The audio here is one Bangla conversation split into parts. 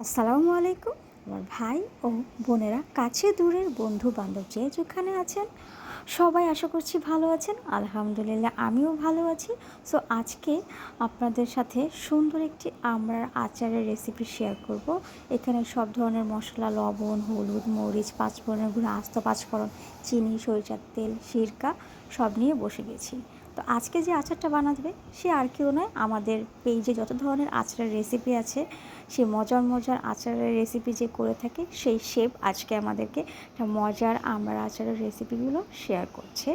আসসালামু আলাইকুম। আমার ভাই ও বোনেরা, কাছে দূরের বন্ধু বান্ধব যে যেখানে আছেন, সবাই আশা করছি ভালো আছেন। আলহামদুলিল্লাহ, আমিও ভালো আছি। সো আজকে আপনাদের সাথে সুন্দর একটি আমড়ার আচারের রেসিপি শেয়ার করব। এখানে সব ধরনের মশলা, লবণ, হলুদ, মরিচ, পাঁচফোড়নের গুঁড়ো, আস্ত পাঁচফোড়ন, চিনি, সরিষার তেল, সিরকা সব নিয়ে বসে গেছি। তো আজকে যে আচারটা বানাবে, সে আর কেউ নয়, আমাদের পেজে যত ধরনের আচারের রেসিপি আছে, সে মজার মজার আচারের রেসিপি যে করে থাকে, সেই শেপ আজকে আমাদেরকে একটা মজার আমরা আচারের রেসিপিগুলো শেয়ার করছে।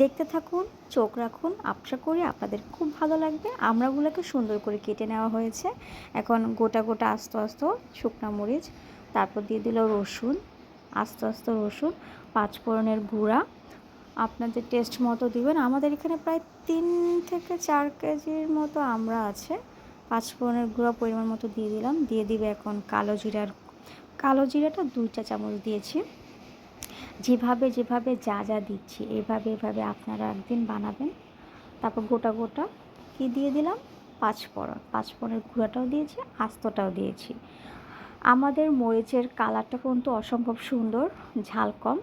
দেখতে থাকুন, চোখ রাখুন, আশা করি আপনাদের খুব ভালো লাগবে। আমরাগুলোকে সুন্দর করে কেটে নেওয়া হয়েছে। এখন গোটা গোটা আস্ত আস্ত শুকনো মরিচ, তারপর দিয়ে দিল রসুন, আস্ত আস্ত রসুন, পাঁচফোড়নের গুঁড়া আপনাদের টেস্ট মতো দিবেন, আমাদের এখানে প্রায় তিন থেকে চার কেজির মতো আমরা আছে। পাঁচ ফোড়নের গুঁড়া পরিমাণ মতো দিয়ে দিলাম। দিয়ে দিবে এখন কালো জিরার, কালো জিরাটা দুই চা চামচ দিয়েছি। যেভাবে যেভাবে যা যা দিচ্ছি, এভাবে এভাবে আপনারা একদিন বানাবেন। তারপর গোটা গোটা কি দিয়ে দিলাম? পাঁচ ফোড়ন। পাঁচ ফোড়নের গুঁড়াটাও দিয়েছি, আস্তটাও দিয়েছি। আমাদের মরিচের কালারটা কিন্তু অসম্ভব সুন্দর, ঝাল কম।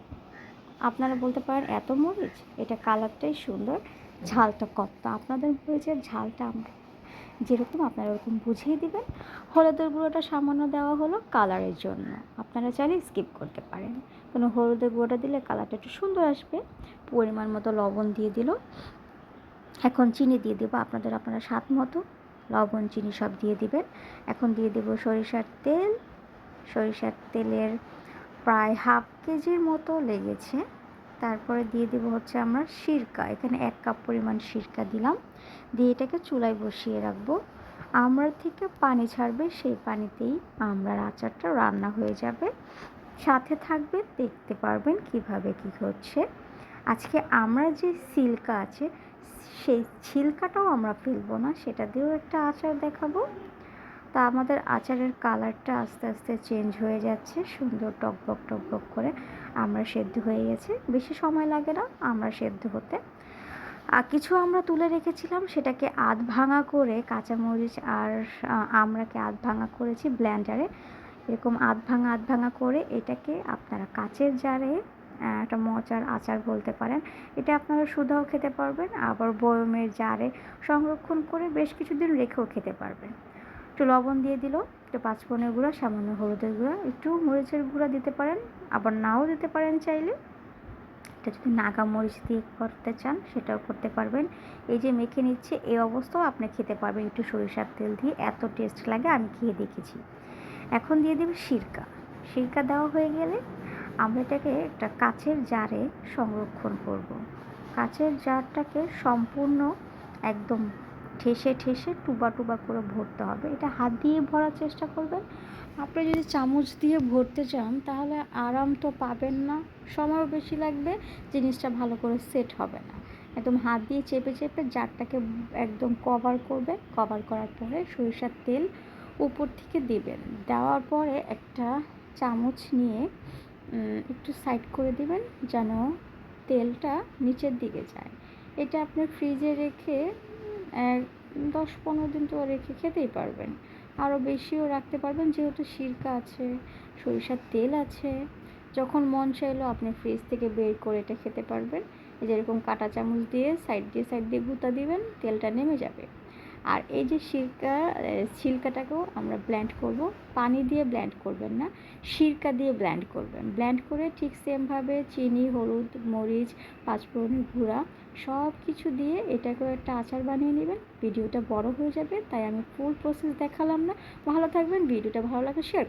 আপনারা বলতে পারেন এত মরিচ, এটা কালারটাই সুন্দর, ঝালটা কত। আপনাদের মরিচের ঝালটা আমরা যেরকম আপনারা ওরকম বুঝিয়ে দিবেন। হলুদের গুঁড়োটা সামান্য দেওয়া হলো কালারের জন্য। আপনারা চাইলে স্কিপ করতে পারেন। কোনো হলুদের গুঁড়োটা দিলে কালারটা একটু সুন্দর আসবে। পরিমাণ মতো লবণ দিয়ে দিল। এখন চিনি দিয়ে দেবো। আপনাদের আপনারা স্বাদ মতো লবণ, চিনি সব দিয়ে দিবেন। এখন দিয়ে দেবো সরিষার তেল। সরিষার তেলের প্রায় হাফ কেজির মতো লেগেছে। তারপরে দিয়ে দেবো হচ্ছে আমরা সিরকা। এখানে এক কাপ পরিমাণ সিরকা দিলাম। দিয়ে এটাকে চুলায় বসিয়ে রাখব। আমরা থেকে পানি ছাড়বে, সেই পানিতেই আমরার আচারটা রান্না হয়ে যাবে। সাথে থাকবে, দেখতে পারবেন কীভাবে কি হচ্ছে। আজকে আমরা যে সিল্কা আছে, সেই ছিলকাটাও আমরা ফেলব না। সেটা দিয়েও একটা আচার দেখাবো। তা আমাদের আচারের কালারটা আস্তে আস্তে চেঞ্জ হয়ে যাচ্ছে, সুন্দর টকবক টকবক করে আমরা সেদ্ধ হয়ে গেছে। বেশি সময় লাগে না আমরা সেদ্ধ হতে। আর কিছু আমরা তুলে রেখেছিলাম, সেটাকে আধ ভাঙা করে কাঁচামরিচ আর আমরাকে আধ ভাঙা করেছি ব্ল্যান্ডারে এরকম আধ ভাঙা আধ ভাঙা করে এটাকে আপনারা কাচের জারে একটা মজার আচার বলতে পারেন, এটা আপনারা শুধাও খেতে পারবেন, আবার বয়মের জারে সংরক্ষণ করে বেশ কিছুদিন রেখেও খেতে পারবেন। একটু লবণ দিয়ে দিল, একটু পাঁচফোড়নের গুঁড়া, সামান্য হলুদের গুঁড়া, একটু মরিচের গুঁড়া দিতে পারেন, আবার নাও দিতে পারেন চাইলে। এটা যদি নাগা মরিচ দিয়ে করতে চান, সেটাও করতে পারবেন। এই যে মেখে নিচ্ছে, এই অবস্থাও আপনি খেতে পারবেন। একটু সরিষার তেল দিয়ে এত টেস্ট লাগে, আমি খেয়ে দেখেছি। এখন দিয়ে দেবে সিরকা। সিরকা দেওয়া হয়ে গেলে আমরা এটাকে একটা কাচের জারে সংরক্ষণ করব। কাচের জারটাকে সম্পূর্ণ একদম ঠেসে ঠেসে টুবা টুবা করে ভরতে হবে। এটা হাত দিয়ে ভরার চেষ্টা করবেন। আপনি যদি চামচ দিয়ে ভরতে চান, তাহলে আরাম তো পাবেন না, সময়ও বেশি লাগবে, জিনিসটা ভালো করে সেট হবে না। একদম হাত দিয়ে চেপে চেপে জারটাকে একদম কভার করবে। কভার করার পরে সরিষার তেল উপর থেকে দেবেন। দেওয়ার পরে একটা চামচ নিয়ে একটু সাইড করে দিবেন যেন তেলটা নিচের দিকে যায়। এটা আপনি ফ্রিজে রেখে দশ পনেরো দিন তো রেখে খেতেই পারবেন। আরও বেশিও রাখতে পারবেন, যেহেতু সিরকা আছে, সরিষার তেল আছে। যখন মন চাইলো আপনি ফ্রিজ থেকে বের করে এটা খেতে পারবেন। যেরকম কাঁটা চামচ দিয়ে সাইড দিয়ে সাইড দিয়ে গুঁতা দিবেন, তেলটা নেমে যাবে। আর এই যে সিরকা সিল্কাটাকেও আমরা ব্ল্যান্ড করব। পানি দিয়ে ব্ল্যান্ড করবেন না, সিরকা দিয়ে ব্ল্যান্ড করবেন। ব্ল্যান্ড করে ঠিক সেমভাবে চিনি, হলুদ, মরিচ পাঁচফোড়নের গুঁড়া সব কিছু দিয়ে এটাকেও একটা আচার বানিয়ে নেবেন। ভিডিওটা বড় হয়ে যাবে, তাই আমি ফুল প্রসেস দেখালাম না। ভালো থাকবেন, ভিডিওটা ভালো লাগে শেয়ার